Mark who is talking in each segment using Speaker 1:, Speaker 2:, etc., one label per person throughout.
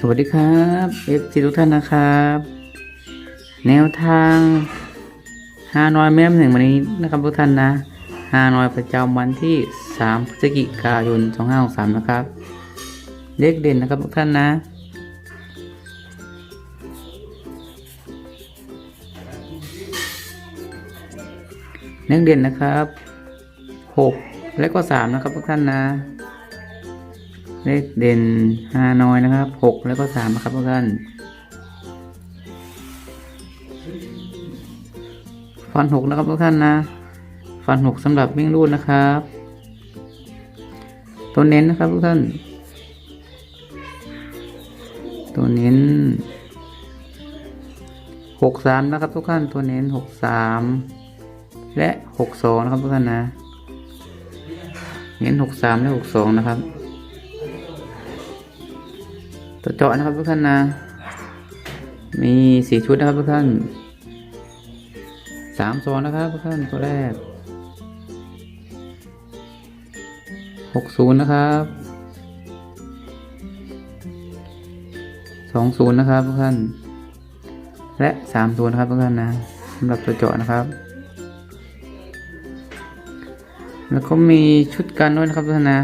Speaker 1: สวัสดีครับเอฟซีทุกท่านนะครับ แนวทางฮานอยแม่มหนึ่งวันนี้นะครับทุกท่านนะฮานอยประจำวันที่ 3 พฤศจิกายน 2563 นะครับ เลขเด่นนะครับทุกท่านนะเลขเด่นนะครับ 6 และก็ 3 นะครับทุกท่านนะ เลขเด่นฮานอยนะครับหกแล้วก็สามนะครับทุกท่านฟันหกนะครับทุกท่านนะ ฟันหกสำหรับวิ่งรูดนะครับตัวเน้นนะครับทุกท่าน ตัวเน้นหกสามนะครับทุกท่านตัวเน้นหกสามและหกสองนะครับทุกท่านนะ เน้นหกสามและหกสองนะครับ เจาะนะครับทุกท่านนะ มีสี่ชุดนะครับทุกท่านสามซองนะครับทุกท่านตัวแรกหกศูนย์นะครับสองศูนย์นะครับทุกท่าน และสามตัวนะครับทุกท่านนะสำหรับตัวเจาะนะครับ แล้วก็มีชุดกันด้วยนะครับทุกท่านนะ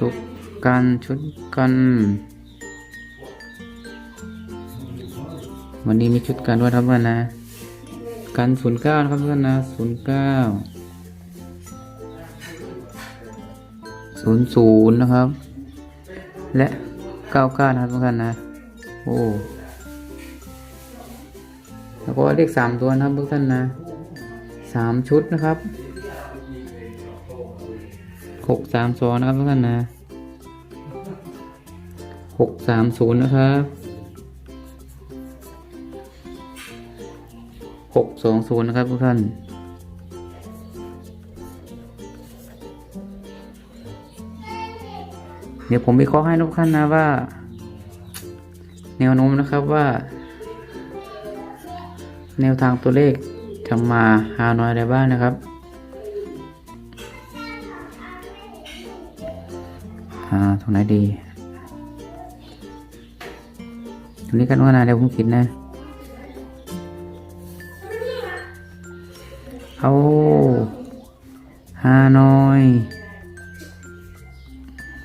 Speaker 1: ตุกกันชุดกัน วันนี้มีชุดกันด้วยครับเพื่อนนะ กันศูนย์เก้านะครับเพื่อนนะศูนย์เก้าศูนย์ศูนย์นะครับ และเก้าเก้านะครับเพื่อนนะ โอ้แล้วก็เลขสามตัวนะครับทุกท่านนะสามชุดนะครับหกสามสองนะครับทุกท่านนะหกสามศูนย์นะครับ หกสองศูนย์นะครับทุกท่าน เดี๋ยวผมวิเคราะห์ให้ทุกท่านนะว่า แนวโน้มนะครับว่า แนวทางตัวเลขจะมาหาน้อยอะไรบ้างนะครับอ่าตรงไหนดี ตรงนี้กันว่านาเดี๋ยวผมคิดนะ เอาฮานอย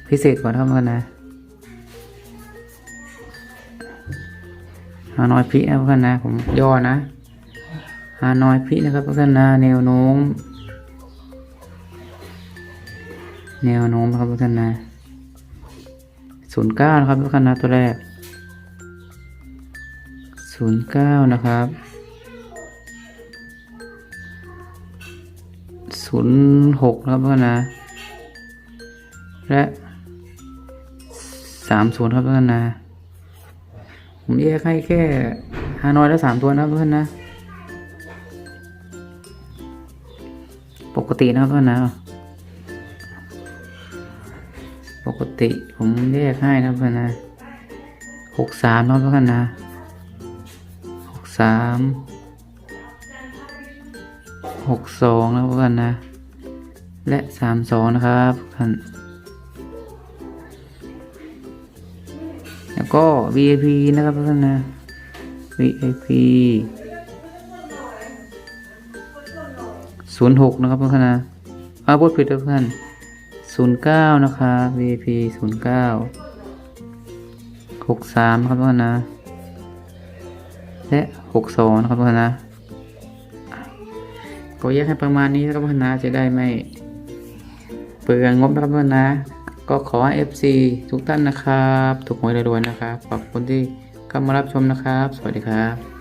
Speaker 1: พิเศษก่อนครับกันนะฮานอยพินะครับกันนะ ผมย่อนะฮานอยพินะครับทุกท่านนะแนวโน้ม แนวโน้มนะครับทุกท่านนะศูนย์เก้านะครับทุกท่านนะตัวแรกศูนย์เก้านะครับ ศูนย์หกครับทุกท่านนะ และสามศูนย์ครับทุกท่านนะ ผมแยกให้แค่ฮานอยและสามตัวนะครับทุกท่านนะ ปกตินะครับทุกท่านนะ ปกติผมแยกให้นะเพื่อนนะหกสามนะครับทุกท่านนะหกสาม หกสองนะครับทุกท่านนะและสามสองนะครับทุกท่านแล้วก็ VIP นะครับทุกท่านนะ VIP ศูนย์หกนะครับทุกท่านนะอ้าวพูดผิดทุกท่านศูนย์เก้านะครับ VP ศูนย์เก้าหกสามครับทุกท่านนะและหกสองนะครับทุกท่านนะ ก็แยกให้ประมาณนี้นะครับพนาจะได้ไม่เปลืองงบนะครับทุกท่าก็ขอ FC ทุกท่านนะครับ ถูกหวยรวยๆนะครับ ขอบคุณที่เข้ามารับชมนะครับ สวัสดีครับ